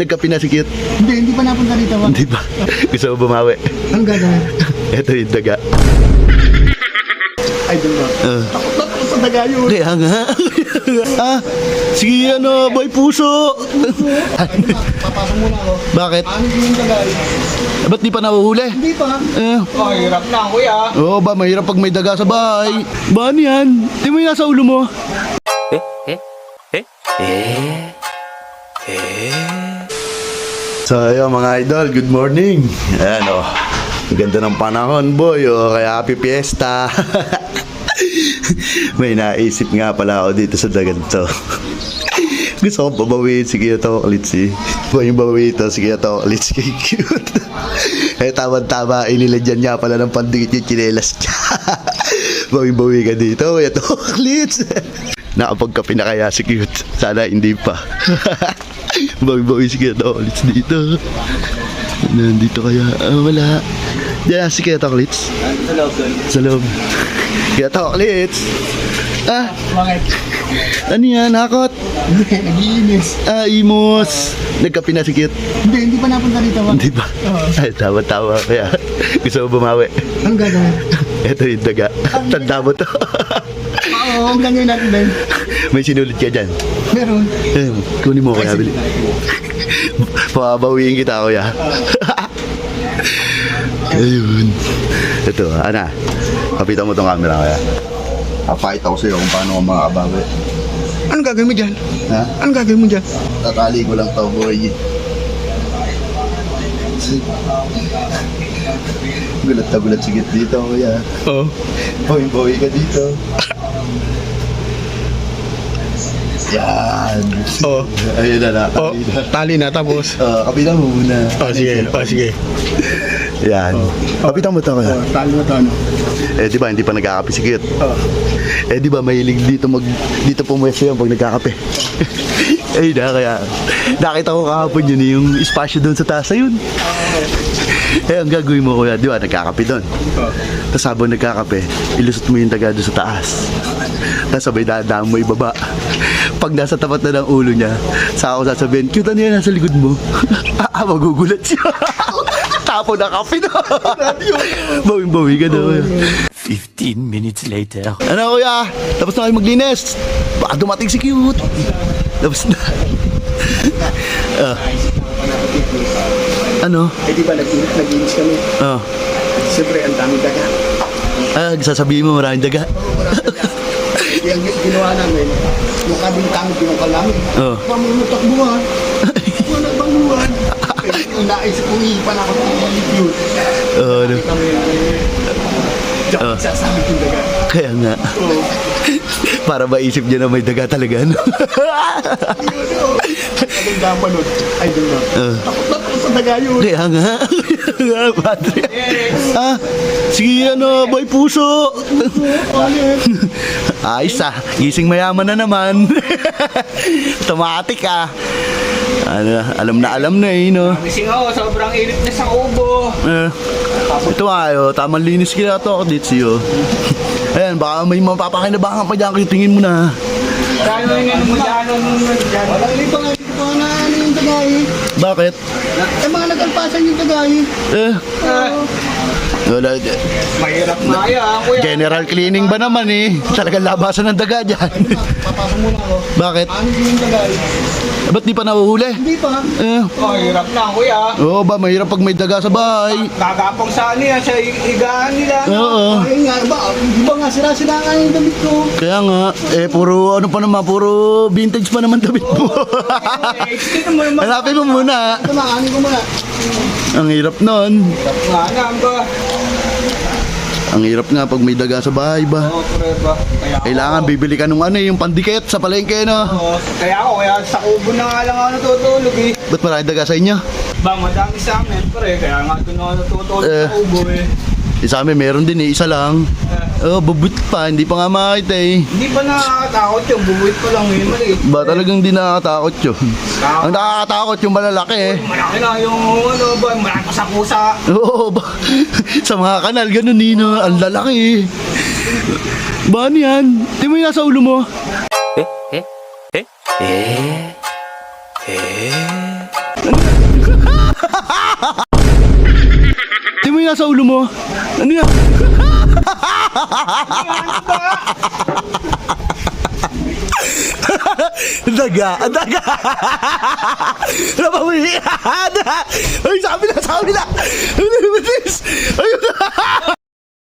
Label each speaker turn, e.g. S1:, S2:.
S1: Nagkape na si Cute.
S2: Hindi, hindi pa napunta dito. Wa.
S1: Hindi ba? Gusto mo bumawi?
S2: Ang gagawin.
S1: Ito yung daga.
S2: Ay, doon ba?
S1: Uh,
S2: Takot na takot sa daga yun.
S1: kaya nga. ah, sige ano, boy puso.
S2: Papasok muna ako.
S1: Bakit?
S2: Ano yung daga yun?
S1: Ba't di pa nahuhuli?
S2: Hindi pa.
S1: Eh,
S2: Oh, hirap na, kuya.
S1: Oo ba, mahirap pag may daga sa bahay. Ba, ano yan? Di mo yung nasa ulo mo? So, ayun mga idol, good morning. Ayan o, ang ganda ng panahon boy, o kaya happy fiesta. may naisip nga pala ako dito sa dagan to. Gusto ko pabawiin si Kiyoto Oklitsi. Ba yung bawiin to si Kiyoto Oklitsi kay cute. eh tama-tama, inilagyan niya pala ng pandikit yung chinelas niya. Bawi-bawi ka dito, Kiyoto Oklitsi. Nakapagkape na kaya si cute. Sana hindi pa. Bawi-bawi si Kiyoto Oklitsi dito. Nandito kaya, ah, wala. Diyan si Kiyoto Oklitsi.
S2: Sa loob doon.
S1: Sa loob. Kiyoto Oklitsi. Ah,
S2: Bakit?
S1: ano yan, hakot?
S2: Nagiinis.
S1: Ah, imos. Nagkape na si Kit.
S2: Hindi, hindi pa napunta dito. Wa.
S1: Hindi ba? Ay, tawa-tawa. Kaya gusto mo bumawi.
S2: Ang gagawin.
S1: Ito yung daga. Tanda mo to.
S2: Oo, ang gagawin natin din.
S1: May sinulit ka dyan.
S2: Meron.
S1: Eh, kunin mo kaya
S2: Ay,
S1: bili. Pabawiin kita, kuya. Ayun. Ito, ana. Kapitan mo tong camera, kuya. Papakita ko sa'yo kung paano ko makakabawi.
S2: Anong gagawin mo dyan?
S1: Ha?
S2: Anong gagawin mo dyan?
S1: Tatali ko lang to, boy. Gulat na gulat sigit dito, kuya.
S2: Oo.
S1: Boy, boy ka dito. Yan.
S2: Oo.
S1: Ayun na na.
S2: Oh,
S1: Tali na.
S2: tali na tapos.
S1: Uh, kapitan mo muna.
S2: Oh, sige. Oh, sige.
S1: Yan. Kapitan mo to.
S2: Oh, tali na to ano.
S1: Eh, di ba, hindi pa nagkakape si Kit?
S2: Oh.
S1: Eh, di ba, mahilig dito mag... Dito pumwesto yan pag nagkakape. eh, na, kaya... Nakita ko kahapon yun, yung espasyo doon sa taas. Ayun. Eh, ang gagawin mo, kuya, di ba, nagkakape doon.
S2: Oh.
S1: Tapos habang nagkakape, ilusot mo yung taga doon sa taas. Tapos sabay dadaan mo ibaba. Pag nasa tapat na ng ulo niya, sa ako sasabihin, cute ano yan nasa likod mo? ah, magugulat siya. Tapo na kape na. Bawing-bawi ka daw.
S3: 15 minutes later.
S1: Ano kuya? Tapos na kayo maglinis. Baka dumating si cute. Tapos na. Ah. ano?
S2: Eh di ba nag-inis, nag-inis kami?
S1: Oh.
S2: Siyempre, ang dami daga.
S1: Ah, sasabihin mo maraming daga.
S2: Ang ginawa namin, yung kabing tango pinungkal namin.
S1: Oh.
S2: Pamunutak buwan. Buwan at bangluan. Pero naisip kong iipan ako ng cute.
S1: Oh, ano?
S2: Diyan,
S1: Oh.
S2: sasabi yung daga.
S1: Kaya nga.
S2: Oo.
S1: Para maisip niya na may daga talaga. No?
S2: Anong Ay, doon na.
S1: Ah.
S2: Takot na takot sa daga yun.
S1: Kaya nga. Padre. Ah, sige ano, boy puso. Ayos ah, gising mayaman na naman. Automatic ah. Ano, alam na alam na eh, no?
S4: Gising ako, sobrang init na sa ubo.
S1: Eh, ito ayo, tamang linis kaya to ako dito siyo. Ayan, baka may mapapakinabangan pa dyan, tingin mo na.
S4: Kano yung ano mo dyan, ano mo dyan.
S2: Wala, hindi pa nga, nga na ano yung daga eh.
S1: Bakit?
S2: Eh, mga nag-alpasan yung daga eh. Oo.
S1: Wala.
S4: Mahirap na yan, kuya.
S1: General cleaning ba naman eh? Talagang labasan ng daga dyan.
S2: Papasok muna ako.
S1: Bakit?
S2: Ano yung daga eh?
S1: Ba't di pa nahuhuli?
S2: Hindi pa.
S1: Eh,
S4: Oh, hirap na, kuya.
S1: oo ba, mahirap pag may daga sa bahay.
S4: Gagapang sa ano yan, sa higaan nila.
S1: Oo.
S2: Ayun nga, ba, di ba nga sila-sila nga yung damit ko.
S1: Kaya nga, eh puro ano pa naman, puro vintage pa naman damit mo. Hanapin mo muna.
S2: Ito na, ano ko muna.
S1: Ang hirap nun.
S4: Nga na, ba?
S1: Ang hirap nga pag may daga sa bahay ba.
S4: Pre ba? Kaya ako.
S1: Kailangan bibili ka nung ano eh, yung pandikit sa palengke no.
S4: Oh, kaya ako, kaya sa kubo na nga lang ako natutulog eh.
S1: Ba't maraming daga sa inyo?
S4: Ba, madami sa amin, pre. Kaya nga doon ako natutulog
S1: Eh.
S4: sa kubo eh.
S1: Eh, sa amin meron din eh, isa lang. Oh, bubut pa, hindi pa nga makita eh.
S4: Hindi pa nakakatakot yung bubuit ko lang yun, maliit.
S1: Ba talagang di nakakatakot yun. Ang nakakatakot yung malalaki eh.
S4: Malaki na yung ano ba, malaki pa sa pusa.
S1: Oo ba? sa mga kanal, ganun Nino. Ang lalaki eh. Ba ano yan? Di mo yung nasa ulo mo?
S3: Eh? Eh? Eh? Eh? Eh?
S1: Nasa ulo mo? Ano yan? daga, daga. Napawi. Ay, sabi na, sabi na. Na, ayun na.